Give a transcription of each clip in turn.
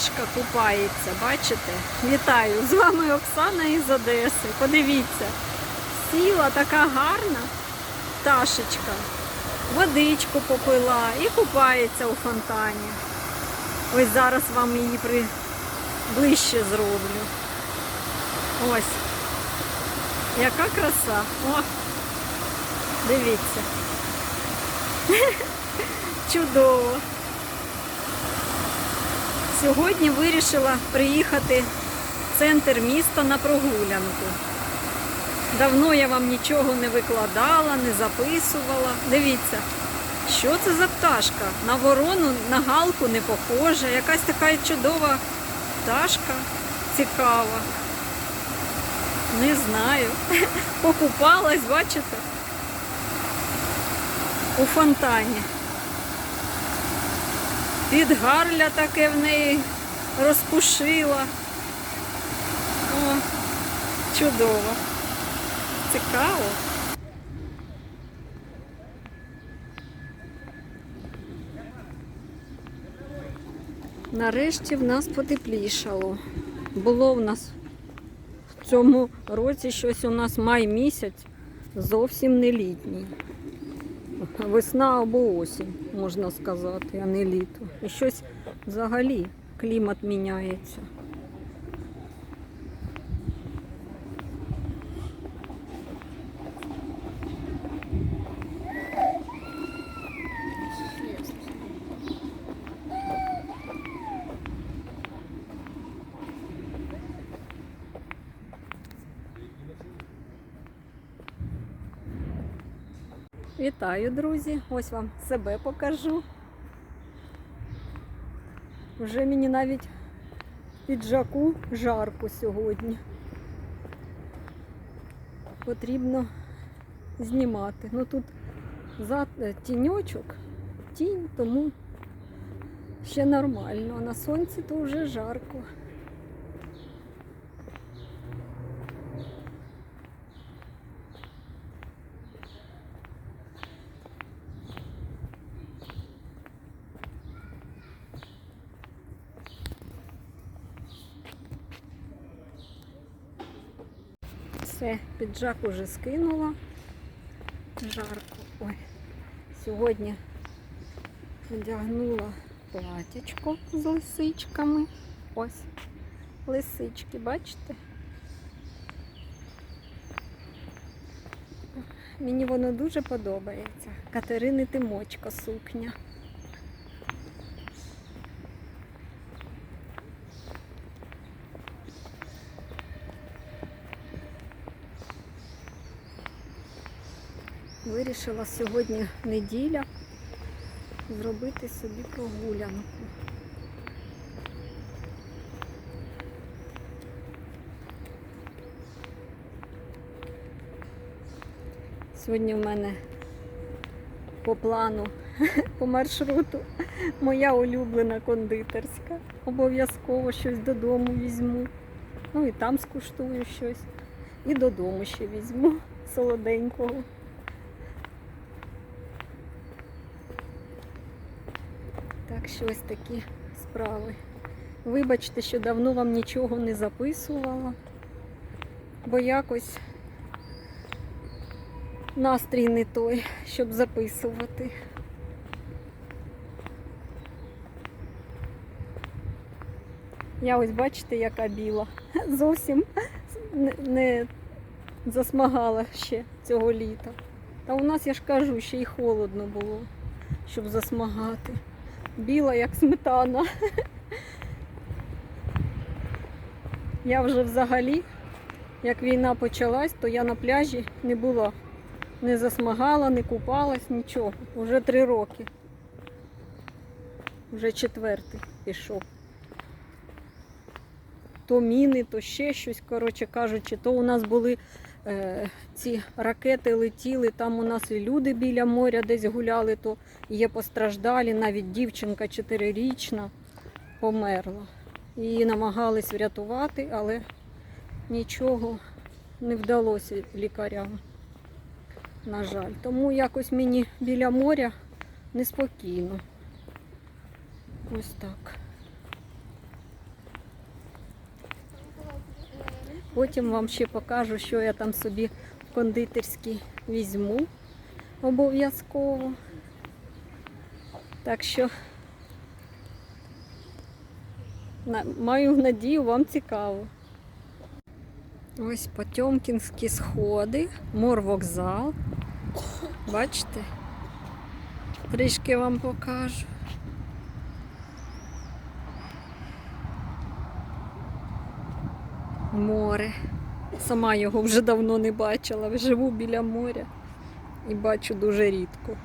пташка купається, бачите? Вітаю! З вами Оксана із Одеси. Подивіться, сіла така гарна пташечка. Водичку попила і купається у фонтані. Ось зараз вам її при... ближче зроблю. Ось. Яка краса. О, дивіться. Чудово. Сьогодні вирішила приїхати в центр міста на прогулянку. Давно я вам нічого не викладала, не записувала. Дивіться, що це за пташка? На ворону, на галку не похожа. Якась така чудова пташка цікава. Не знаю. Покупалась, бачите? У фонтані. Підгарля таке в неї розпушила. О, чудово. Цікаво. Нарешті в нас потеплішало. Було в нас в цьому році щось у нас май місяць зовсім не літній. Весна або осінь, можна сказати, а не літо. І щось взагалі клімат міняється. Вітаю, друзі! Ось вам себе покажу. Вже мені навіть піджаку жарко сьогодні. Потрібно знімати. Ну тут за е, тіньочок, тінь, тому ще нормально. А на сонці то вже жарко. Все, піджак уже скинула. Жарко. Ой. Сьогодні одягнула платячко з лисичками. Ось лисички, бачите? Мені воно дуже подобається. Катерини Тимочко сукня. Вирішила сьогодні неділя зробити собі прогулянку. Сьогодні в мене по плану, по маршруту моя улюблена кондитерська. Обов'язково щось додому візьму. Ну і там скуштую щось. І додому ще візьму солоденького. Так що ось такі справи. Вибачте, що давно вам нічого не записувала, бо якось настрій не той, щоб записувати. Я ось бачите, яка біла. Зовсім не- засмагала ще цього літа. Та у нас, я ж кажу, ще й холодно було, щоб засмагати біла, як сметана. Я вже взагалі, як війна почалась, то я на пляжі не була. Не засмагала, не купалась, нічого. Уже три роки. Вже четвертий пішов. То міни, то ще щось, коротше кажучи, то у нас були ці ракети летіли, там у нас і люди біля моря десь гуляли, то є постраждалі, навіть дівчинка чотирирічна померла. Її намагались врятувати, але нічого не вдалося лікарям, на жаль. Тому якось мені біля моря неспокійно. Ось так. Потім вам ще покажу, що я там собі в кондитерській візьму обов'язково. Так що маю надію, вам цікаво. Ось Потьомкінські сходи, морвокзал. Бачите? Трішки вам покажу. Море. Сама його вже давно не бачила. Живу біля моря і бачу дуже рідко.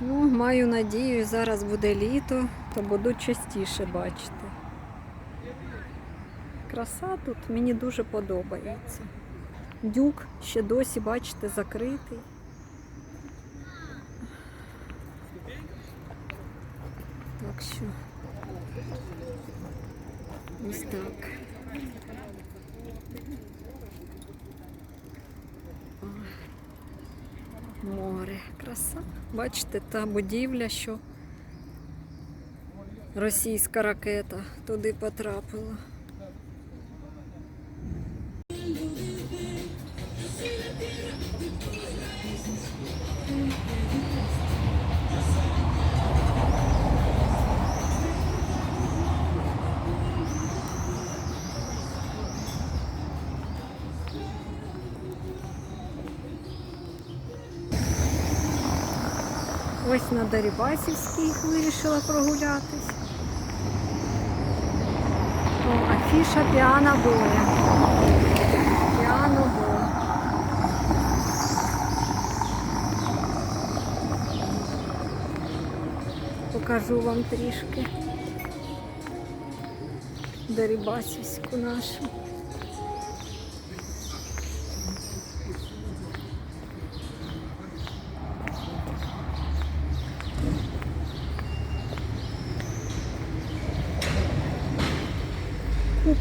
Ну, маю надію, зараз буде літо, то буду частіше бачити. Краса тут мені дуже подобається. Дюк ще досі, бачите, закритий. Так що ось так. Море, краса. Бачите, та будівля, що російська ракета туди потрапила. Ось на Дерибасівській вирішила прогулятись. О, афіша піана боя. Піано боя. Покажу вам трішки. Дерибасівську нашу.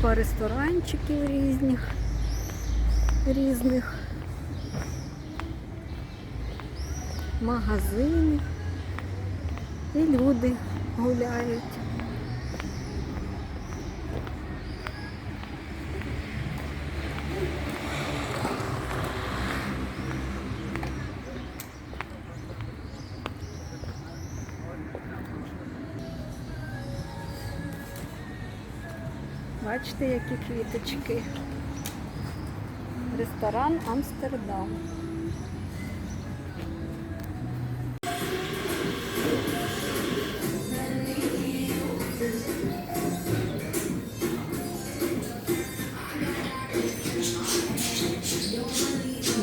Купа ресторанчиків різних, різних, магазини. І люди гуляють. Бачите, які квіточки. Ресторан Амстердам.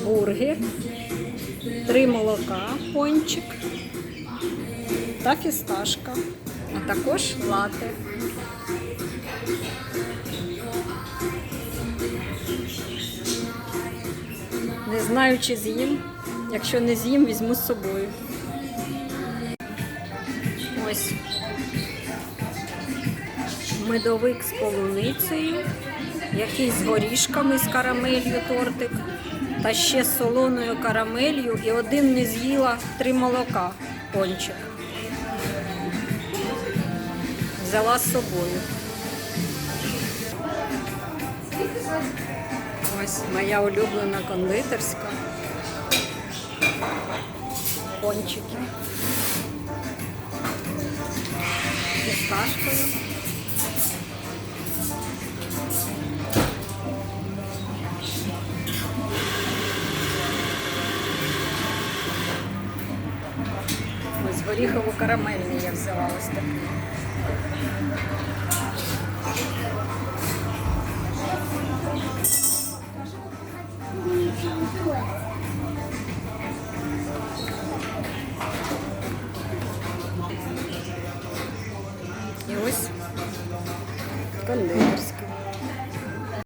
Бургер, три молока, пончик та фісташка, а також лати. Не знаю, чи з'їм. Якщо не з'їм, візьму з собою. Ось медовик з полуницею, якийсь з горішками з карамелью тортик, та ще з солоною карамелью і один не з'їла три молока пончик. Взяла з собою. Ось моя улюблена кондитерська. Пончики. Фісташкою. Ось горіхову карамельний я взяла ось таку. І ось